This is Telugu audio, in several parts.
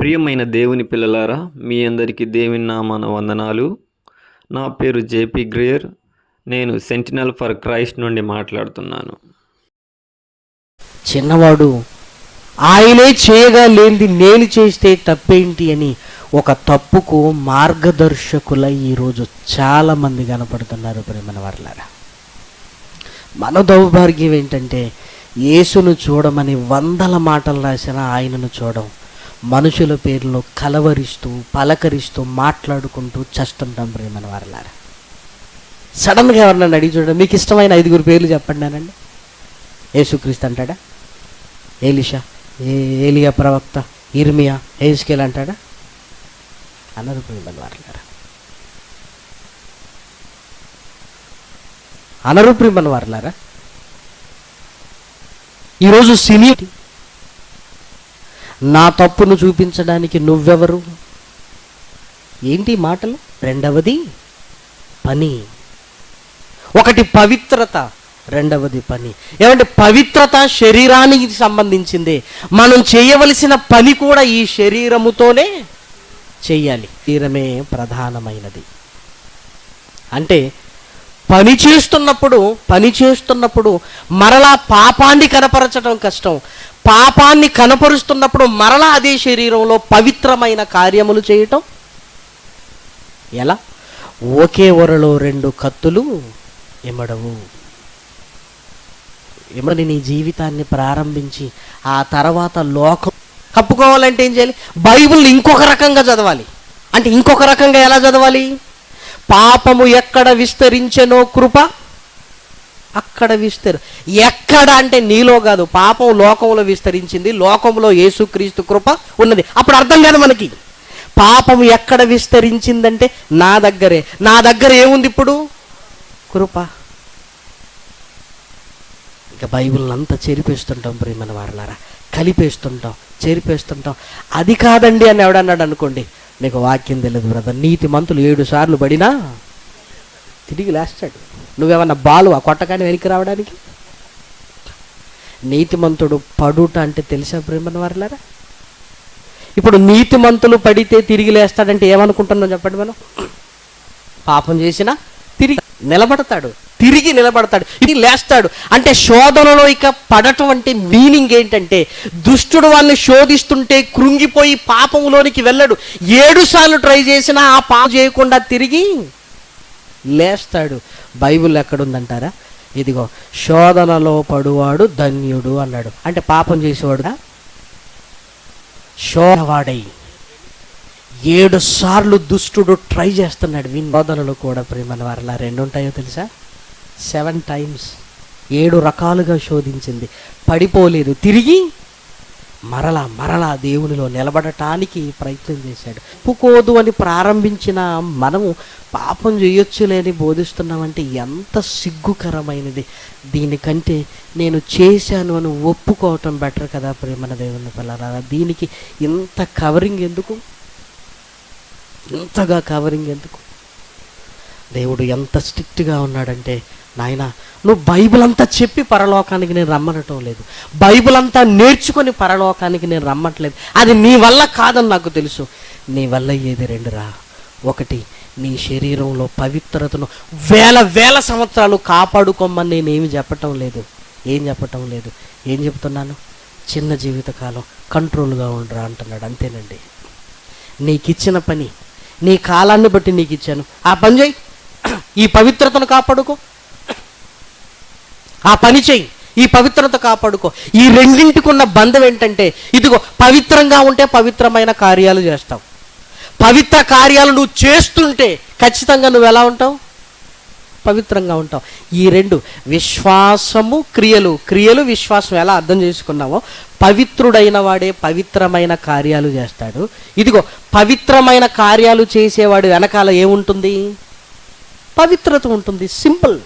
ప్రియమైన దేవుని పిల్లలారా మీ అందరికీ దేవుని నామాన వందనాలు. నా పేరు జేపీ గ్రేయర్. నేను సెంటినల్ ఫర్ క్రైస్ట్ నుండి మాట్లాడుతున్నాను. చిన్నవాడు ఆయనే చేయగా లేనిది నేను చేస్తే తప్పేంటి అని ఒక తప్పుకు మార్గదర్శకుల ఈరోజు చాలామంది కనపడుతున్నారు ప్రేమన వర్లారా. మన దౌర్భాగ్యం ఏంటంటే యేసును చూడమని వందల మాటలు రాసిన ఆయనను చూడడం మనుషుల పేర్లు కలవరిస్తూ పలకరిస్తూ మాట్లాడుకుంటూ చస్తుంటాం ప్రేమన వారలారా. సడన్గా ఎవరన్నా అడిగి చూడండి మీకు ఇష్టమైన ఐదుగురు పేర్లు చెప్పండి నానండి. యేసుక్రీస్తు అంటాడా? ఏలిషా ఏ ఏలియా ప్రవక్త? ఇర్మియా? ఏస్కేల్ అంటాడా? అన్నది ప్రేమల వారలారా. అనరు వారలారా. ఈరోజు సినీ నా తప్పును చూపించడానికి నువ్వెవరు? ఏంటి మాటలు? రెండవది పని. ఒకటి పవిత్రత రెండవది పని. ఏమంటే పవిత్రత శరీరానికి సంబంధించిందే. మనం చేయవలసిన పని కూడా ఈ శరీరముతోనే చెయ్యాలి శరీరమే ప్రధానమైనది. అంటే పని చేస్తున్నప్పుడు పని చేస్తున్నప్పుడు మరలా పాపాన్ని కనపరచడం కష్టం. పాపాన్ని కనపరుస్తున్నప్పుడు మరలా అదే శరీరంలో పవిత్రమైన కార్యములు చేయటం? ఎలా? ఒకే ఒరలో రెండు కత్తులు ఎమడవు ఎమని నీ జీవితాన్ని ప్రారంభించి ఆ తర్వాత లోకం కప్పుకోవాలంటే ఏం చేయాలి? బైబిల్ ఇంకొక రకంగా చదవాలి. అంటే ఇంకొక రకంగా ఎలా చదవాలి? పాపము ఎక్కడ విస్తరించెనో కృప అక్కడ విస్తరు ఎక్కడ అంటే నీలో కాదు పాపం లోకంలో విస్తరించింది లోకంలో యేసుక్రీస్తు కృప ఉన్నది. అప్పుడు అర్థం కాదు మనకి. పాపం ఎక్కడ విస్తరించిందంటే నా దగ్గరే. నా దగ్గర ఏముంది ఇప్పుడు? కృప. ఇక బైబిల్ అంతా చెరిపేస్తుంటాం ప్రేమన వారలారా. కలిపేస్తుంటాం చెరిపేస్తుంటాం. అది కాదండి అని ఎవడన్నాడు అనుకోండి నీకు వాక్యం తెలియదు బ్రదర్. నీతి మంతులు ఏడు సార్లు పడినా తిరిగి లేస్తాడు. నువ్వేమన్నా బాలు ఆ కొట్టగానే వెనక్కి రావడానికి? నీతిమంతుడు పడుట అంటే తెలుసా ప్రేమన వారలారా? ఇప్పుడు నీతిమంతులు పడితే తిరిగి లేస్తాడంటే ఏమనుకుంటున్నాం చెప్పండి మనం? పాపం చేసినా తిరిగి నిలబడతాడు. తిరిగి నిలబడతాడు. ఇది లేస్తాడు. అంటే శోధనలో ఇక పడటం అంటే మీనింగ్ ఏంటంటే దుష్టుడు వాళ్ళని శోధిస్తుంటే కృంగిపోయి పాపంలోనికి వెళ్ళడు. ఏడు సార్లు ట్రై చేసినా ఆ పాపం చేయకుండా తిరిగి లేస్తాడు. బైబిల్ ఎక్కడుందంటారా? ఇదిగో శోధనలో పడువాడు ధన్యుడు అన్నాడు. అంటే పాపం చేసేవాడుగా శోధవాడై ఏడు సార్లు దుష్టుడు ట్రై చేస్తున్నాడు. వీని బోధనలు కూడా ప్రేమల వారిలా రెండు ఉంటాయో తెలుసా? Seven times. ఏడు రకాలుగా శోధించింది. పడిపోలేదు. తిరిగి మరలా మరలా దేవునిలో నిలబడటానికి ప్రయత్నం చేశాడు. ఒప్పుకోదు అని ప్రారంభించిన మనము పాపం చేయొచ్చులేని బోధిస్తున్నామంటే ఎంత సిగ్గుకరమైనది. దీనికంటే నేను చేశాను అని ఒప్పుకోవటం బెటర్ కదా ప్రేమన దేవుని పిల్లరా దీనికి ఇంత కవరింగ్ ఎందుకు? ఇంతగా కవరింగ్ ఎందుకు? దేవుడు ఎంత స్ట్రిక్ట్గా ఉన్నాడంటే నాయన నువ్వు బైబిల్ అంతా చెప్పి పరలోకానికి నేను రమ్మనటం లేదు. బైబిల్ అంతా నేర్చుకొని పరలోకానికి నేను రమ్మట్లేదు. అది నీ వల్ల కాదని నాకు తెలుసు. నీ వల్ల ఏది రెండురా? ఒకటి నీ శరీరంలో పవిత్రతను వేల వేల సంవత్సరాలు కాపాడుకోమని నేనేమి చెప్పటం లేదు. ఏం చెప్పటం లేదు. ఏం చెప్తున్నాను? చిన్న జీవితకాలం కంట్రోల్గా ఉండరా అంటున్నాడు. అంతేనండి. నీకు ఇచ్చిన పని నీ కాలాన్ని బట్టి నీకు ఇచ్చాను ఆ పని చేయి. ఈ పవిత్రతను కాపాడుకో. ఆ పని చేయి. ఈ పవిత్రత కాపాడుకో. ఈ రెండింటికి ఉన్న బంధం ఏంటంటే ఇదిగో పవిత్రంగా ఉంటే పవిత్రమైన కార్యాలు చేస్తావు. పవిత్ర కార్యాలు నువ్వు చేస్తుంటే ఖచ్చితంగా నువ్వు ఎలా ఉంటావు? పవిత్రంగా ఉంటావు. ఈ రెండు విశ్వాసము క్రియలు. క్రియలు విశ్వాసం ఎలా అర్థం చేసుకున్నామో పవిత్రుడైన వాడే పవిత్రమైన కార్యాలు చేస్తాడు. ఇదిగో పవిత్రమైన కార్యాలు చేసేవాడు వెనకాల ఏముంటుంది? పవిత్రత ఉంటుంది సింపుల్.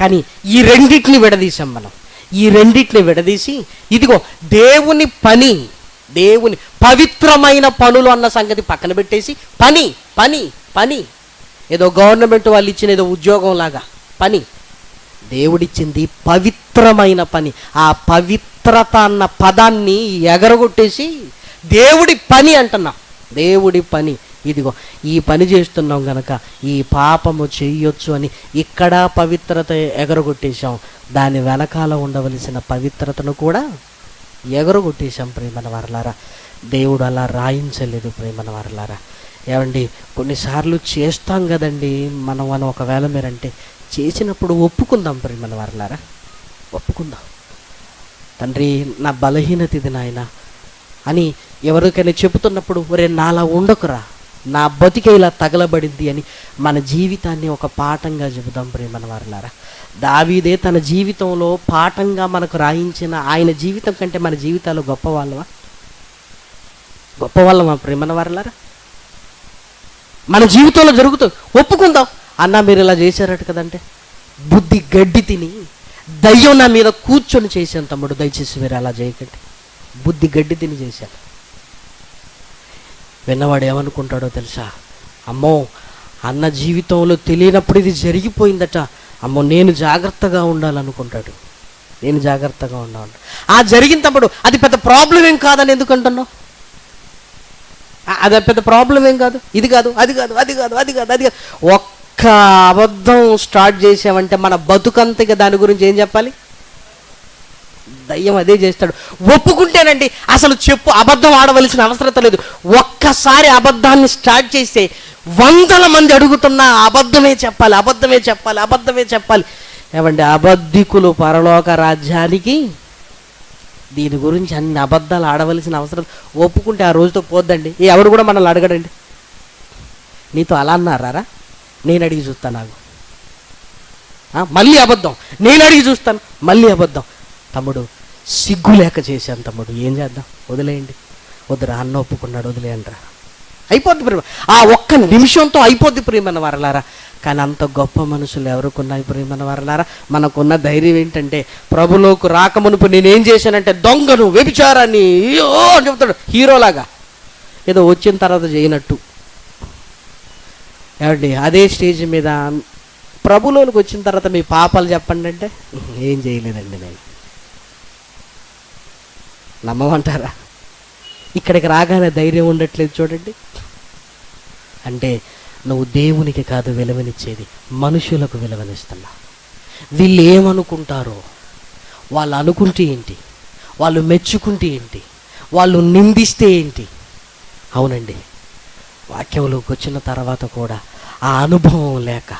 కానీ ఈ రెండింటిని విడదీసాం మనం. ఈ రెండింటిని విడదీసి ఇదిగో దేవుని పని దేవుని పవిత్రమైన పనులు అన్న సంగతి పక్కన పెట్టేసి పని పని పని. ఏదో గవర్నమెంట్ వాళ్ళు ఇచ్చిన ఏదో ఉద్యోగం లాగా పని. దేవుడిచ్చింది పవిత్రమైన పని. ఆ పవిత్రత అన్న పదాన్ని ఎగరగొట్టేసి దేవుడి పని అంటున్నా. దేవుడి పని. ఇదిగో ఈ పని చేస్తున్నాం గనక ఈ పాపము చేయొచ్చు అని ఇక్కడ పవిత్రత ఎగరగొట్టేశాం. దాని వెనకాల ఉండవలసిన పవిత్రతను కూడా ఎగరగొట్టేశాం ప్రేమన వరలారా. దేవుడు అలా రాయించలేదు ప్రేమన వరలారా. ఏమండి కొన్నిసార్లు చేస్తాం కదండి మనం మనం ఒకవేళ మీరంటే చేసినప్పుడు ఒప్పుకుందాం ప్రేమన వరలారా. ఒప్పుకుందాం. తండ్రి నా బలహీనత ఇది నాయన అని ఎవరికైనా చెబుతున్నప్పుడు ఒరే నాలా ఉండకురా. నా బతికే ఇలా తగలబడింది అని మన జీవితాన్ని ఒక పాఠంగా చెబుదాం ప్రేమన వారులారా. దావీదే తన జీవితంలో పాఠంగా మనకు రాయించిన ఆయన జీవితం కంటే మన జీవితాలు గొప్ప వాళ్ళవా గొప్ప వాళ్ళమా ప్రేమన వారులారా? మన జీవితంలో జరుగుతుంది ఒప్పుకుందాం. అన్న మీరు ఇలా చేశారట కదంటే. బుద్ధి గడ్డి తిని దయ్యం నా మీద కూర్చొని చేశాను తమ్ముడు. దయచేసి మీరు అలా చేయకండి. బుద్ధి గడ్డి తిని చేశాను. విన్నవాడు ఏమనుకుంటాడో తెలుసా? అమ్మో అన్న జీవితంలో తెలియనప్పుడు ఇది జరిగిపోయిందట. అమ్మో నేను జాగ్రత్తగా ఉండాలనుకుంటాడు. నేను జాగ్రత్తగా ఉండాలి. ఆ జరిగిన తప్పుడు అది పెద్ద ప్రాబ్లం ఏం కాదని ఎందుకు అంటున్నావు? అది పెద్ద ప్రాబ్లం ఏం కాదు? ఇది కాదు అది కాదు అది కాదు అది కాదు అది కాదు. ఒక్క అబద్ధం స్టార్ట్ చేసామంటే మన బతుకంతగా దాని గురించి ఏం చెప్పాలి? దయ్యం అదే చేస్తాడు. ఒప్పుకుంటేనండి అసలు చెప్పు అబద్ధం ఆడవలసిన అవసరత లేదు. ఒక్కసారి అబద్ధాన్ని స్టార్ట్ చేస్తే వందల మంది అడుగుతున్నా అబద్ధమే చెప్పాలి అబద్ధమే చెప్పాలి అబద్ధమే చెప్పాలి. ఏమండి అబద్ధికులు పరలోక రాజ్యానికి దీని గురించి అన్ని అబద్ధాలు ఆడవలసిన అవసరం ఒప్పుకుంటే ఆ రోజుతో పోద్దండి. ఎవరు కూడా మనల్ని అడగడండి. నీతో అలా అన్నారా నేను అడిగి చూస్తాను నాకు మళ్ళీ అబద్ధం. నేను అడిగి చూస్తాను మళ్ళీ అబద్ధం. తమ్ముడు సిగ్గు లేక చేశాను తమ్ముడు. ఏం చేద్దాం? వదిలేయండి. వద్దురా అన్న ఒప్పుకున్నాడు వదిలేయండిరా. అయిపోద్ది ప్రేమ. ఆ ఒక్క నిమిషంతో అయిపోద్ది ప్రేమన్న వారలారా. కానీ అంత గొప్ప మనుషులు ఎవరికున్నాయి ప్రేమన్న వారలారా? మనకున్న ధైర్యం ఏంటంటే ప్రభులోకి రాకమునుపు నేనేం చేశానంటే దొంగను వ్యభిచారాన్ని అయ్యో అని చెప్తాడు. హీరోలాగా. ఏదో వచ్చిన తర్వాత చేయనట్టు. ఏమండి అదే స్టేజ్ మీద ప్రభులోనికి వచ్చిన తర్వాత మీ పాపాలు చెప్పండి అంటే ఏం చేయలేదండి నేను. నమ్మమంటారా? ఇక్కడికి రాగానే ధైర్యం ఉండట్లేదు చూడండి. అంటే నువ్వు దేవునికి కాదు విలువనిచ్చేది మనుషులకు విలువనిస్తున్నా. వీళ్ళు ఏమనుకుంటారో వాళ్ళు అనుకుంటే ఏంటి? వాళ్ళు మెచ్చుకుంటే ఏంటి? వాళ్ళు నిందిస్తే ఏంటి? అవునండి. వాక్యంలోకి వచ్చిన తర్వాత కూడా ఆ అనుభవం లేక.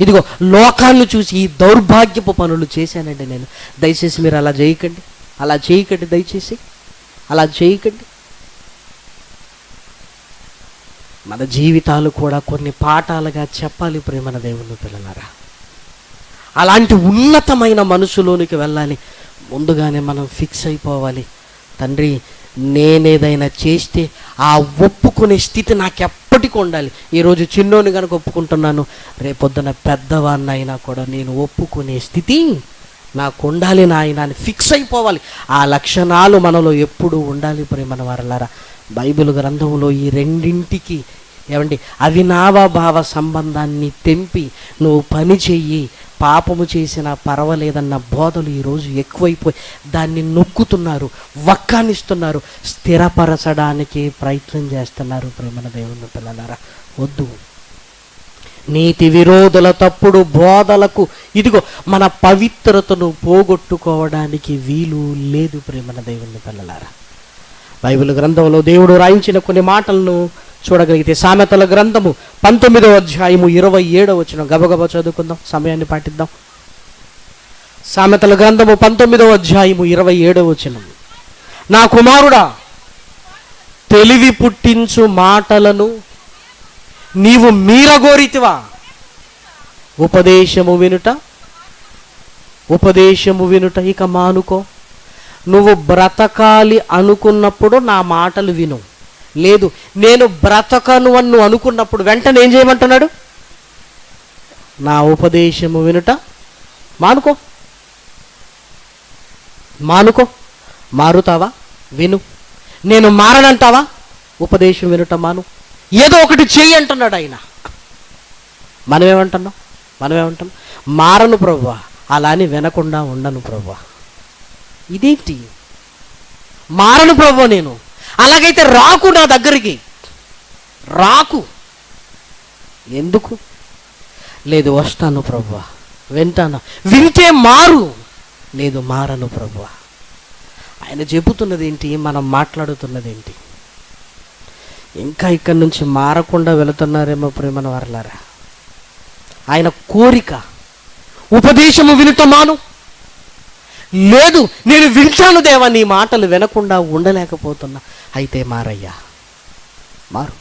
ఇదిగో లోకాన్ని చూసి ఈ దౌర్భాగ్యపు పనులు చేశానండి నేను. దయచేసి మీరు అలా చేయకండి అలా చేయకండి దయచేసి. అలా చేయకండి. మన జీవితాలు కూడా కొన్ని పాఠాలుగా చెప్పాలి ప్రేమన దేవుని పిల్లలారా. అలాంటి ఉన్నతమైన మనసులోనికి వెళ్ళాలి. ముందుగానే మనం ఫిక్స్ అయిపోవాలి. తండ్రి నేనేదైనా చేస్తే ఆ ఒప్పుకునే స్థితి నాకు ఎప్పటికీ ఉండాలి. ఈరోజు చిన్నోని కనుక ఒప్పుకుంటున్నాను రేపొద్దున పెద్దవాడిని అయినా కూడా నేను ఒప్పుకునే స్థితి నాకు ఉండాలి నాయన అని ఫిక్స్ అయిపోవాలి. ఆ లక్షణాలు మనలో ఎప్పుడూ ఉండాలి ప్రేమన వారలారా. బైబిల్ గ్రంథంలో ఈ రెండింటికి ఏమండి అవినావభావ సంబంధాన్ని తెంపి నువ్వు పని చెయ్యి పాపము చేసినా పర్వాలేదన్న బోధలు ఈరోజు ఎక్కువైపోయి దాన్ని నొక్కుతున్నారు వక్కానిస్తున్నారు స్థిరపరచడానికి ప్రయత్నం చేస్తున్నారు ప్రేమన దేవుని పిల్లలారా. వద్దు. నీతి విరోధుల తప్పుడు బోధలకు ఇదిగో మన పవిత్రతను పోగొట్టుకోవడానికి వీలు లేదు ప్రేమన దేవుని పిల్లలారా. బైబిల్ గ్రంథంలో దేవుడు రాయించిన కొన్ని మాటలను చూడగలిగితే సామెతల గ్రంథము పంతొమ్మిదవ అధ్యాయము ఇరవై ఏడవ వచ్చిన గబగబ చదువుకుందాం సమయాన్ని పాటిద్దాం. సామెతల గ్రంథము పంతొమ్మిదవ అధ్యాయము ఇరవై ఏడవ వచనం. నా కుమారుడా తెలివి పుట్టించు మాటలను నీవు మీరగోరితివా? ఉపదేశము వినుట ఉపదేశము వినుట ఇక మానుకో. నువ్వు బ్రతకాలి అనుకున్నప్పుడు నా మాటలు విను. లేదు నేను బ్రతకను అని నువ్వు అనుకున్నప్పుడు వెంటనే ఏం చేయమంటున్నాడు? నా ఉపదేశము వినుట మానుకో. మానుకో. మారుతావా? విను. నేను మారనంటావా? ఉపదేశం వినుట మాను. ఏదో ఒకటి చేయి అంటున్నాడు ఆయన. మనమేమంటున్నాం? మనమేమంటున్నాం? మారను ప్రభువా అలా అని వినకుండా ఉండను ప్రభువా ఇదేంటి? మారను ప్రభు నేను. అలాగైతే రాకు నా దగ్గరికి. రాకు. ఎందుకు? లేదు వస్తాను ప్రభు వింటాను. వింటే మారు. లేదు మారను ప్రభు ఆయన చెబుతున్నది ఏంటి మనం మాట్లాడుతున్నది ఏంటి ఇంకా ఇక్కడి నుంచి మారకుండా వెళుతున్నారేమో ప్రేమన వరలారా. ఆయన కోరిక ఉపదేశము వినుతమాను లేదు నేను వింటాను దేవా నీ మాటలు వినకుండా ఉండలేకపోతున్నా. అయితే మారయ్యా మారు.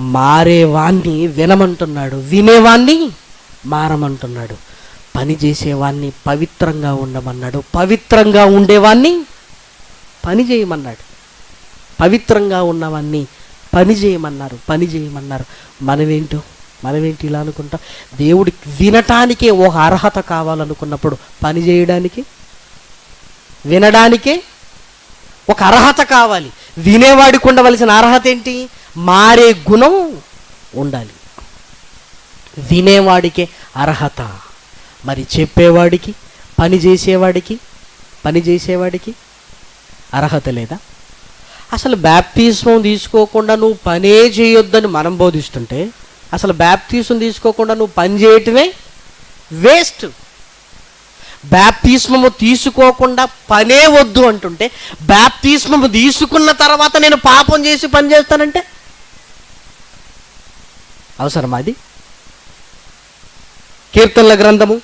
మారేవాణ్ణి వినమంటున్నాడు వినేవాణ్ణి మారమంటున్నాడు. పని చేసేవాణ్ణి పవిత్రంగా ఉండమన్నాడు పవిత్రంగా ఉండేవాణ్ణి పని చేయమన్నాడు. పవిత్రంగా ఉన్నవన్నీ పని చేయమన్నారు పని చేయమన్నారు. మనమేంటో మనమేంటి ఇలా అనుకుంటాం? దేవుడికి వినటానికే ఒక అర్హత కావాలనుకున్నప్పుడు పని చేయడానికి వినడానికే ఒక అర్హత కావాలి. వినేవాడికి ఉండవలసిన అర్హత ఏంటి? మారే గుణం ఉండాలి. వినేవాడికే అర్హత. మరి చెప్పేవాడికి పని చేసేవాడికి పని చేసేవాడికి అర్హత లేదా? అసలు బ్యాప్తీస్మం తీసుకోకుండా నువ్వు పనే చేయొద్దని మనం బోధిస్తుంటే అసలు బ్యాప్టిజం తీసుకోకుండా నువ్వు పని చేయటమే వేస్ట్. బ్యాప్తిస్మము తీసుకోకుండా పనే వద్దు అంటుంటే బ్యాప్తిస్మము తీసుకున్న తర్వాత నేను పాపం చేసి పని చేస్తానంటే? అవసరమా అది? కీర్తనల గ్రంథము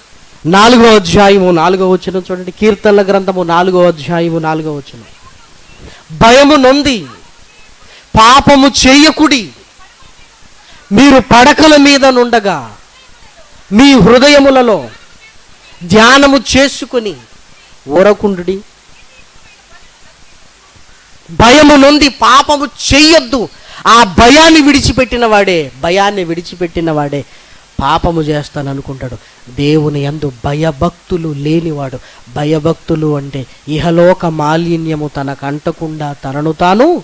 నాలుగో అధ్యాయము నాలుగో వచ్చిన చూడండి. కీర్తనల గ్రంథము నాలుగో అధ్యాయము నాలుగో వచ్చిన భయము నొంది పాపము చేయకుడి. మీరు పడకల మీద నుండగా మీ హృదయములలో ధ్యానము చేసుకుని ఊరకుండుడి. భయము నొంది పాపము చెయ్యొద్దు ఆ భయాన్ని విడిచిపెట్టిన వాడే భయాన్ని విడిచిపెట్టిన వాడే. పాపము చేస్తాను అనుకుంటాడు దేవుని యందు భయభక్తులు లేనివాడు. భయభక్తులు అంటే ఇహలోక మాలిన్యము తనకంటకుండా తనను తాను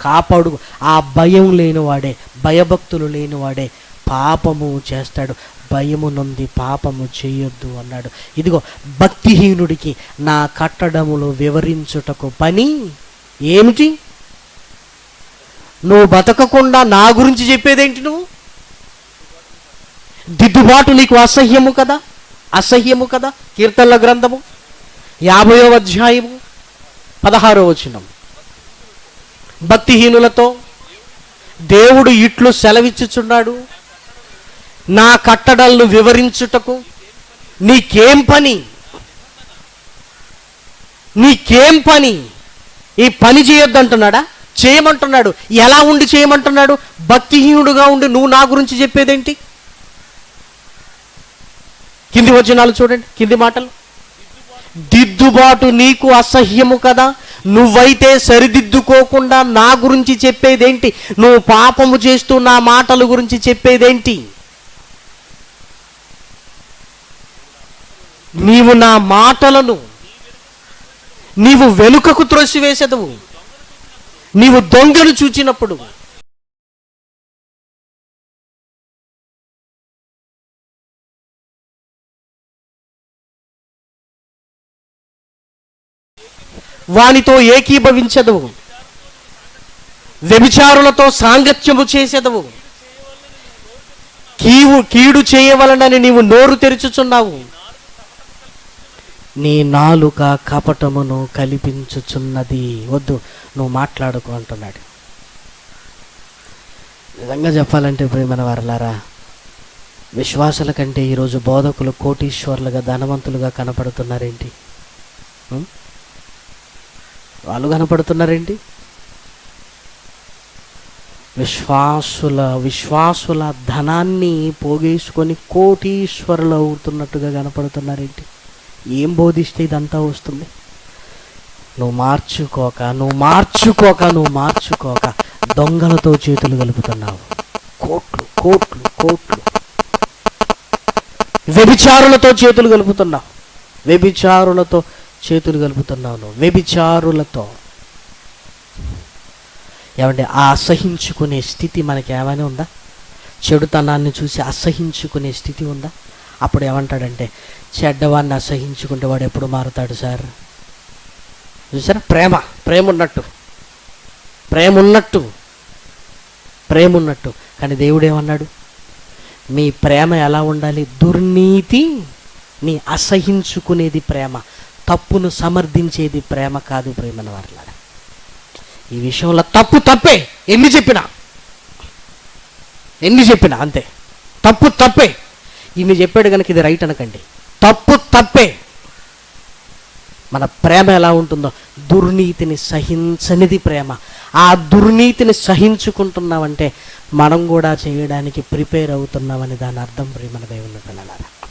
కాపాడు. ఆ భయం లేనివాడే భయభక్తులు లేనివాడే పాపము చేస్తాడు. భయము నుండి పాపము చేయొద్దు అన్నాడు. ఇదిగో భక్తిహీనుడికి నా కట్టడములు వివరించుటకు పని ఏమిటి? నువ్వు బతకకుండా నా గురించి చెప్పేదేంటి నువ్వు? దిద్దుబాటు నీకు అసహ్యము కదా? అసహ్యము కదా? కీర్తనల గ్రంథము యాభయో అధ్యాయము పదహారో వచనం. భక్తిహీనులతో దేవుడు ఇట్లు సెలవిచ్చుచున్నాడు. నా కట్టడలను వివరించుటకు నీకేం పని? నీకేం పని? ఈ పని చేయొద్దంటున్నాడా? చేయమంటున్నాడు. ఎలా ఉండి చేయమంటున్నాడు? భక్తిహీనుడుగా ఉండి నువ్వు నా గురించి చెప్పేదేంటి? కింది వచనాలు చూడండి కింది మాటలు. దిద్దుబాటు నీకు అసహ్యము కదా నువ్వైతే సరిదిద్దుకోకుండా నా గురించి చెప్పేదేంటి? నువ్వు పాపము చేస్తూ నా మాటల గురించి చెప్పేదేంటి? నీవు నా మాటలను నీవు వెనుకకు త్రోసివేసేదవు. నీవు దొంగను చూచినప్పుడు వానితో ఏకీభవించదు. వ్యభిచారులతో సాంగత్యము చేసేదవు. కీవు కీడు చేయవలనని నీవు నోరు తెరుచుచున్నావు. నీ నాలుక కపటమును కల్పించుచున్నది. వద్దు నువ్వు మాట్లాడుకో అంటున్నాడు. నిజంగా చెప్పాలంటే ప్రేమన వరలారా విశ్వాసుల కంటే ఈరోజు బోధకులు కోటీశ్వర్లుగా ధనవంతులుగా కనపడుతున్నారేంటి? వాళ్ళు కనపడుతున్నారేంటి? విశ్వాసుల విశ్వాసుల ధనాన్ని పోగేసుకొని కోటీశ్వరులు అవుతున్నట్టుగా కనపడుతున్నారేంటి? ఏం బోధిస్తే ఇదంతా వస్తుంది? నువ్వు మార్చుకోక నువ్వు మార్చుకోక నువ్వు మార్చుకోక దొంగలతో చేతులు కలుపుతున్నావు. కోట్లు కోట్లు కోట్లు. వ్యభిచారులతో చేతులు కలుపుతున్నావు. వ్యభిచారులతో చేతులు కలుపుతున్నాను వ్యభిచారులతో. ఏమంటే ఆ అసహించుకునే స్థితి మనకి ఏమైనా ఉందా? చెడుతనాన్ని చూసి అసహించుకునే స్థితి ఉందా? అప్పుడు ఏమంటాడంటే చెడ్డవాడిని అసహించుకుంటే వాడు ఎప్పుడు మారుతాడు సార్? చూసారా? ప్రేమ ప్రేమ ఉన్నట్టు ప్రేమ ఉన్నట్టు ప్రేమ ఉన్నట్టు కానీ దేవుడు ఏమన్నాడు మీ ప్రేమ ఎలా ఉండాలి? దుర్నీతి నీ అసహించుకునేది ప్రేమ. తప్పును సమర్థించేది ప్రేమ కాదు ప్రేమన వారలారా. ఈ విషయంలో తప్పు తప్పే ఎన్ని చెప్పినా. ఎన్ని చెప్పినా అంతే. తప్పు తప్పే. ఇన్ని చెప్పాడు కనుక ఇది రైట్ అనకండి. తప్పు తప్పే. మన ప్రేమ ఎలా ఉంటుందో దుర్నీతిని సహించనిది ప్రేమ. ఆ దుర్నీతిని సహించుకుంటున్నామంటే మనం కూడా చేయడానికి ప్రిపేర్ అవుతున్నామని దాని అర్థం ప్రేమన దేవుని పిల్లలారా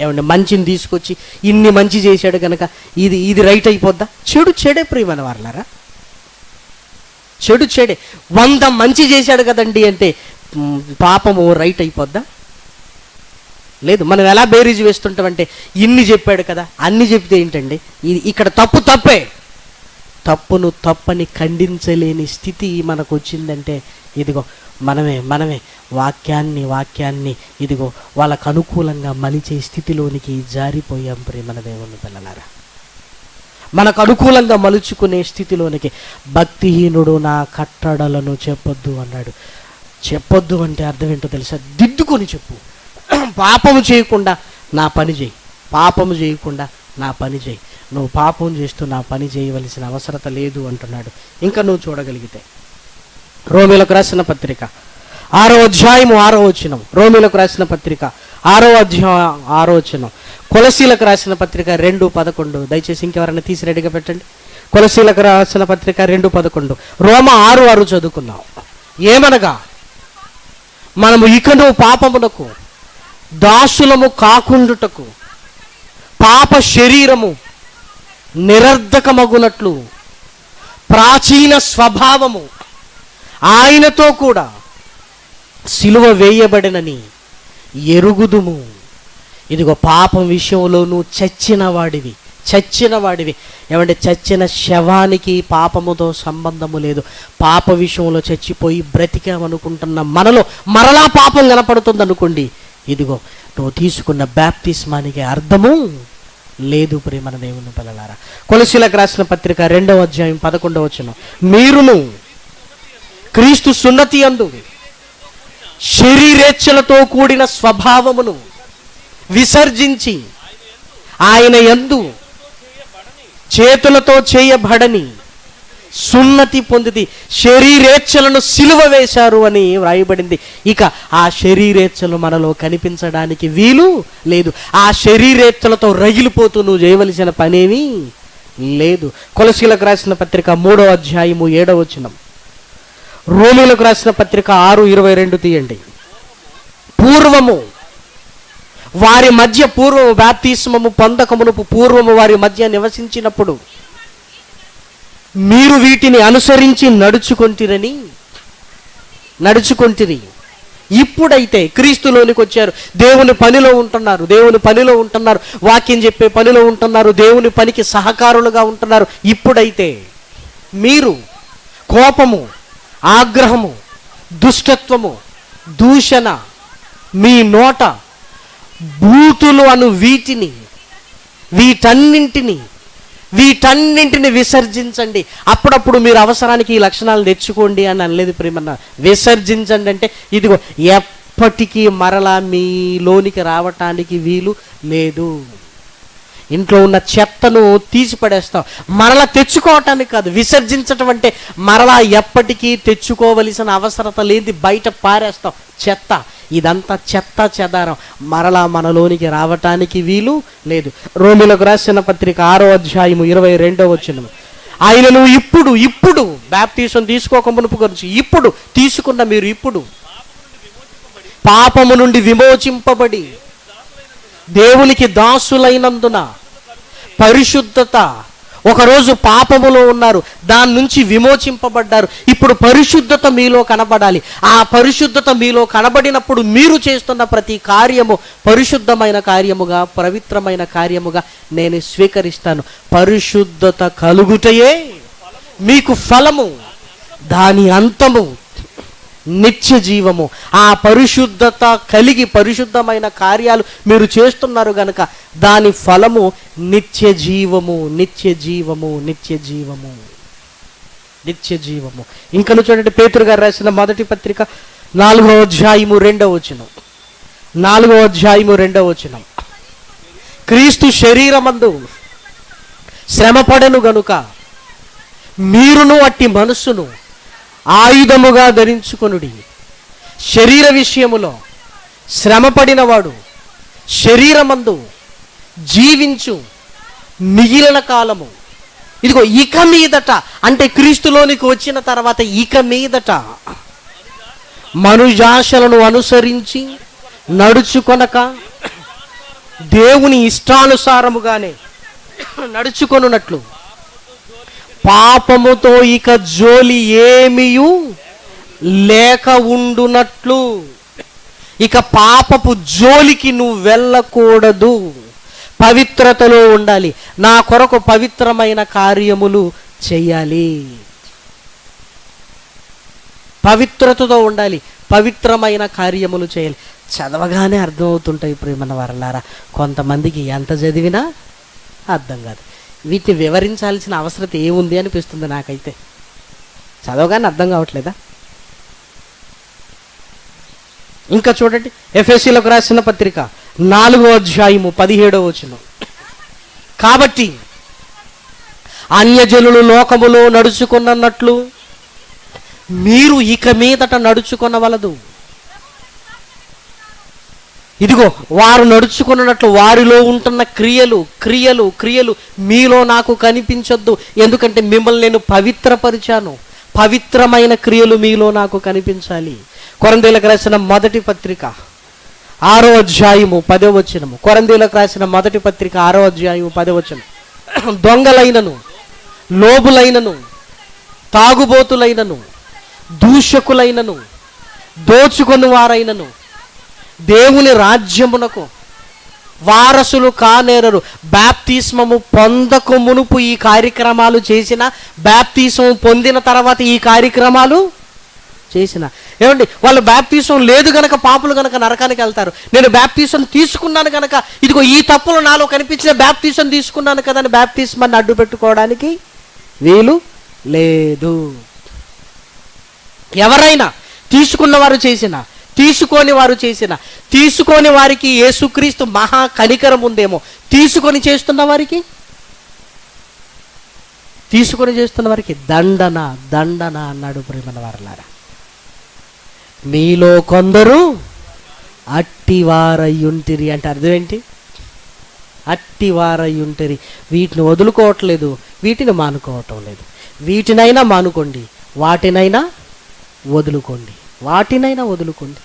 ఏమండి మంచిని తీసుకొచ్చి ఇన్ని మంచి చేశాడు కనుక ఇది ఇది రైట్ అయిపోద్దా? చెడు చెడే ప్రియమైన వాళ్ళారా చెడు చెడే. వంద మంచి చేశాడు కదండి అంటే పాపము రైట్ అయిపోద్దా? లేదు మనం ఎలా బేరీజ్ వేస్తుంటామంటే ఇన్ని చెప్పాడు కదా అన్ని చెప్తే ఏంటండి? ఇది ఇక్కడ తప్పు తప్పే. తప్పును తప్పని ఖండించలేని స్థితి మనకు వచ్చిందంటే ఇదిగో మనమే మనమే వాక్యాన్ని వాక్యాన్ని ఇదిగో వాళ్ళకు అనుకూలంగా మలిచే స్థితిలోనికి జారిపోయాం ప్రేమల దేవుని పిల్లలారా. మనకు అనుకూలంగా మలుచుకునే స్థితిలోనికి భక్తిహీనుడు నా కట్టడలను చెప్పొద్దు అన్నాడు. చెప్పొద్దు అంటే అర్థం ఏంటో తెలుసా? దిద్దుకొని చెప్పు. పాపము చేయకుండా నా పని చేయి. పాపము చేయకుండా నా పని చేయి. నువ్వు పాపం చేస్తూ నా పని చేయవలసిన అవసరత లేదు అంటున్నాడు. ఇంకా నువ్వు చూడగలిగితే. రోమిలకు రాసిన పత్రిక. ఆరో అధ్యాయము ఆరో వచనం. రోమిలకు రాసిన పత్రిక. ఆరో అధ్యాయం ఆరో వచనం. కొలసీలకు రాసిన పత్రిక రెండు పదకొండు. దయచేసి ఇంకెవరైనా తీసి రెడీగా పెట్టండి. కొలసీలకు రాసిన పత్రిక రెండు పదకొండు. రోమ ఆరు ఆరు చదువుకున్నాం ఏమనగా మనము ఇకను పాపమునకు దాసులము కాకుండుటకు పాప శరీరము నిరర్ధకమగునట్లు ప్రాచీన స్వభావము ఆయనతో కూడా సిలువ వేయబడినని ఎరుగుదుము. ఇదిగో పాపం విషయంలోనూ చచ్చిన వాడివి చచ్చిన వాడివి. ఏమంటే చచ్చిన శవానికి పాపముతో సంబంధము లేదు. పాప విషయంలో చచ్చిపోయి బ్రతికామనుకుంటున్న మనలో మరలా పాపం కనపడుతుంది అనుకోండి ఇదిగో నువ్వు తీసుకున్న బ్యాప్తిస్మానికి అర్థము లేదు ప్రేమన దేవుని పిల్లలారా. కొలసీలకు రాసిన పత్రిక రెండవ అధ్యాయం పదకొండవ వచ్చిన మీరును క్రీస్తు సున్నతి అందు శరీరేచ్ఛలతో కూడిన స్వభావమును విసర్జించి ఆయన యందు చేతులతో చేయబడని సున్నతి పొందిది. శరీరేచ్ఛలను సిలువ వేశారు అని వ్రాయబడింది. ఇక ఆ శరీరేచ్ఛలు మనలో కనిపించడానికి వీలు లేదు. ఆ శరీరేచ్ఛలతో రగిలిపోతూ నువ్వు చేయవలసిన పనేమీ లేదు. కొలసీలకు రాసిన పత్రిక మూడో అధ్యాయము ఏడవ వచనం. రోమిలకు రాసిన పత్రిక ఆరు ఇరవై రెండు తీయండి. పూర్వము వారి మధ్య పూర్వము బాప్తిస్మము పొందకమునుపు పూర్వము వారి మధ్య నివసించినప్పుడు మీరు వీటిని అనుసరించి నడుచుకొంటిరని నడుచుకొంటిరి. ఇప్పుడైతే క్రీస్తులోనికి వచ్చారు. దేవుని పనిలో ఉంటున్నారు దేవుని పనిలో ఉంటున్నారు వాక్యం చెప్పే పనిలో ఉంటున్నారు దేవుని పనికి సహకారులుగా ఉంటున్నారు. ఇప్పుడైతే మీరు కోపము ఆగ్రహము దుష్టత్వము దూషణ మీ నోట బూతులు అను వీటిని వీటన్నింటినీ వీటన్నింటిని విసర్జించండి. అప్పుడప్పుడు మీరు అవసరానికి ఈ లక్షణాలు తెచ్చుకోండి అని అనలేదు ప్రేమన్న. విసర్జించండి అంటే ఇదిగో ఎప్పటికీ మరలా మీలోనికి రావటానికి వీలు లేదు. ఇంట్లో ఉన్న చెత్తను తీసి పడేస్తాం. మరలా తెచ్చుకోవటానికి కాదు విసర్జించటం అంటే మరలా ఎప్పటికీ తెచ్చుకోవలసిన అవసరత లేని బయట పారేస్తాం. చెత్త. ఇదంతా చెత్త చెదారం. మరలా మనలోనికి రావటానికి వీలు లేదు. రోమిలకు రాసిన పత్రిక ఆరో అధ్యాయము ఇరవై రెండో వచ్చిన ఆయనను ఇప్పుడు ఇప్పుడు బ్యాప్తీసం తీసుకోక మునుపు గురించి ఇప్పుడు తీసుకున్న మీరు ఇప్పుడు పాపము నుండి విమోచింపబడి దేవునికి దాసులైనందున పరిశుద్ధత ఒకరోజు పాపములో ఉన్నారు. దాని నుంచి విమోచింపబడ్డారు. ఇప్పుడు పరిశుద్ధత మీలో కనబడాలి. ఆ పరిశుద్ధత మీలో కనబడినప్పుడు మీరు చేస్తున్న ప్రతి కార్యము పరిశుద్ధమైన కార్యముగా పవిత్రమైన కార్యముగా నేను స్వీకరిస్తాను. పరిశుద్ధత కలుగుటయే. మీకు ఫలము దాని అంతము నిత్య జీవము. ఆ పరిశుద్ధత కలిగి పరిశుద్ధమైన కార్యాలు మీరు చేస్తున్నారు గనక దాని ఫలము నిత్య జీవము నిత్య జీవము నిత్య జీవము. నిత్య జీవము. ఇంకను చూడండి పేతురు గారు రాసిన మొదటి పత్రిక నాలుగో అధ్యాయము రెండవ వచనం. నాలుగో అధ్యాయము రెండవ వచనం. క్రీస్తు శరీరమందు శ్రమపడను గనుక మీరును అట్టి మనస్సును ఆయుధముగా ధరించుకొనుడి. శరీర విషయములో శ్రమపడినవాడు శరీరమందు జీవించు మిగిలిన కాలము. ఇదిగో ఇక మీదట అంటే క్రీస్తులోనికి వచ్చిన తర్వాత ఇక మీదట మనుజాశలను అనుసరించి నడుచుకొనక దేవుని ఇష్టానుసారముగానే నడుచుకొనున్నట్లు పాపముతో ఇక జోలి ఏమియు లేక ఉండునట్లు. ఇక పాపపు జోలికి నువ్వు వెళ్ళకూడదు. పవిత్రతలో ఉండాలి. నా కొరకు పవిత్రమైన కార్యములు చెయ్యాలి పవిత్రతతో ఉండాలి. పవిత్రమైన కార్యములు చేయాలి. చదవగానే అర్థమవుతుంటాయి ప్రేమన వరలారా. కొంతమందికి ఎంత చదివినా అర్థం కాదు. వీటిని వివరించాల్సిన అవసరం ఏముంది అనిపిస్తుంది నాకైతే. చదవగానే అర్థం కావట్లేదా? ఇంకా చూడండి ఎఫ్ఎస్సీలకు రాసిన పత్రిక నాలుగో అధ్యాయము పదిహేడో వచనం. కాబట్టి అన్యజనులు లోకములో నడుచుకున్నట్లు మీరు ఇక మీదట నడుచుకొనవలదు. ఇదిగో వారు నడుచుకున్నట్లు వారిలో ఉంటున్న క్రియలు క్రియలు క్రియలు మీలో నాకు కనిపించొద్దు. ఎందుకంటే మిమ్మల్ని నేను పవిత్రపరిచాను. పవిత్రమైన క్రియలు మీలో నాకు కనిపించాలి. కొరందీలకు రాసిన మొదటి పత్రిక ఆరో అధ్యాయము పదో వచనము. కొరందీలకు రాసిన మొదటి పత్రిక ఆరో అధ్యాయము పదో వచనం. దొంగలైనను లోబులైనను తాగుబోతులైనను దూషకులైనను దోచుకొని వారైనను దేవుని రాజ్యమునకు వారసులు కానేరరు. బ్యాప్తిస్మము పొందకు మునుపు ఈ కార్యక్రమాలు చేసిన బ్యాప్తిస్మం పొందిన తర్వాత ఈ కార్యక్రమాలు చేసిన. ఏమండి వాళ్ళు బ్యాప్తిసం లేదు గనక పాపులు గనక నరకానికి వెళ్తారు. నేను బ్యాప్తిసం తీసుకున్నాను గనక ఇదిగో ఈ తప్పులు నాలో కనిపించిన బ్యాప్తిసం తీసుకున్నాను కదా అని బ్యాప్తిస్మాన్ని అడ్డు పెట్టుకోవడానికి వీలు లేదు. ఎవరైనా తీసుకున్న వారు చేసిన తీసుకొని వారు చేసిన తీసుకొని వారికి యేసుక్రీస్తు మహా కనికరం ఉందేమో తీసుకొని చేస్తున్న వారికి? తీసుకొని చేస్తున్న వారికి దండన దండన అన్నాడు ప్రేమన వారలారా. మీలో కొందరు అట్టివారయ్యుంటిరి అంటే అర్థం ఏంటి? అట్టివారయ్యుంటిరి. వీటిని వదులుకోవట్లేదు వీటిని మానుకోవటం లేదు. వీటినైనా మానుకోండి వాటినైనా వదులుకోండి. వాటినైనా వదులుకోండి.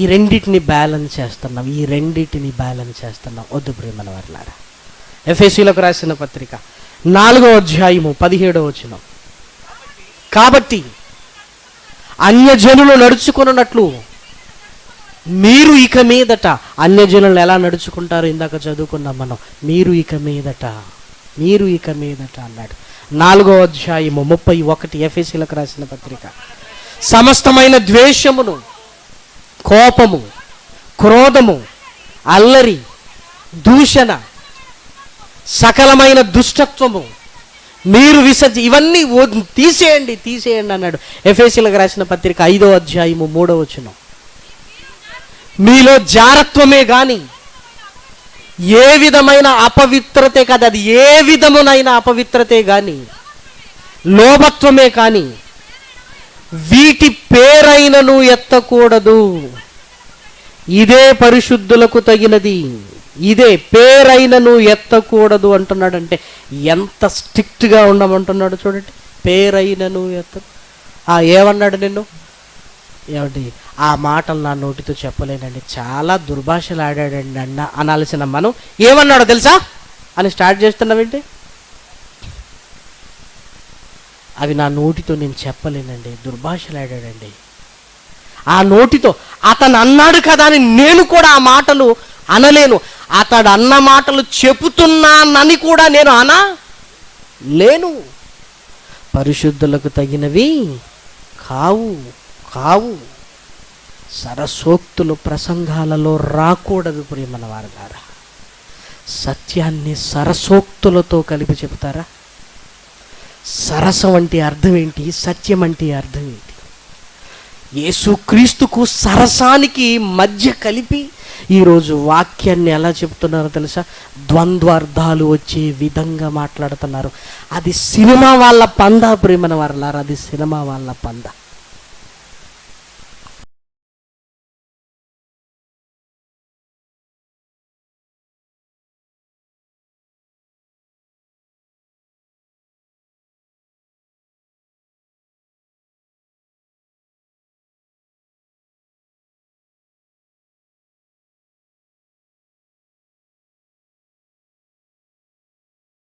ఈ రెండింటిని బ్యాలెన్స్ చేస్తున్నాం ఈ రెండింటిని బ్యాలెన్స్ చేస్తున్నాం వద్దు ప్రేమల వర్లారా. ఎఫ్ఎస్సీలకు రాసిన పత్రిక నాలుగో అధ్యాయము పదిహేడో వచనం. కాబట్టి అన్యజనులు నడుచుకున్నట్లు మీరు ఇక మీదట అన్యజనులను ఎలా నడుచుకుంటారు ఇందాక చదువుకున్నాం మనం. మీరు ఇక మీదట మీరు ఇక మీదట అన్నాడు. నాలుగో అధ్యాయము ముప్పై ఒకటి ఎఫ్ఎసీలకు రాసిన పత్రిక. సమస్తమైన ద్వేషమును కోపము క్రోధము అల్లరి దూషణ సకలమైన దుష్టత్వము మీరు విసర్జి ఇవన్నీ తీసేయండి తీసేయండి అన్నాడు. ఎఫ్ఎస్సీలకు రాసిన పత్రిక ఐదో అధ్యాయము మూడో వచనం. మీలో జారత్వమే కానీ ఏ విధమైన అపవిత్రతే కాదు అది ఏ విధమునైన అపవిత్రతే కానీ లోభత్వమే కానీ వీటి పేరైనను ఎత్తకూడదు. ఇదే పరిశుద్ధులకు తగినది. ఇదే పేరైనను ఎత్తకూడదు అంటున్నాడంటే ఎంత స్ట్రిక్ట్గా ఉండమంటున్నాడు చూడండి. పేరైనను ఎత్త ఏమన్నాడు నిన్ను? ఏమంటే ఆ మాటలు నా నోటితో చెప్పలేనండి. చాలా దుర్భాషలు ఆడాడండి అన్న అనాల్సిన మనం. ఏమన్నాడో తెలుసా? అని స్టార్ట్ చేస్తున్నావేంటి? అవి నా నోటితో నేను చెప్పలేనండి. దుర్భాషలు ఆడాడండి ఆ నోటితో అతను అన్నాడు కదా అని నేను కూడా ఆ మాటలు అనలేను. అతడు అన్న మాటలు చెబుతున్నానని కూడా నేను అనా లేను. పరిశుద్ధులకు తగినవి కావు కావు. సరసోక్తులు ప్రసంగాలలో రాకూడదు ప్రియమన వారులారా. సత్యాన్ని సరసోక్తులతో కలిపి చెబుతారా? సరసం అంటే అర్థం ఏంటి సత్యం అంటే అర్థం ఏంటి యేసుక్రీస్తుకు సరసానికి మధ్య కలిపి ఈరోజు వాక్యాన్ని ఎలా చెప్తున్నారో తెలుసా? ద్వంద్వార్థాలు వచ్చే విధంగా మాట్లాడుతున్నారు. అది సినిమా వాళ్ళ పంద ప్రేమన వారలారా? అది సినిమా వాళ్ళ పంద.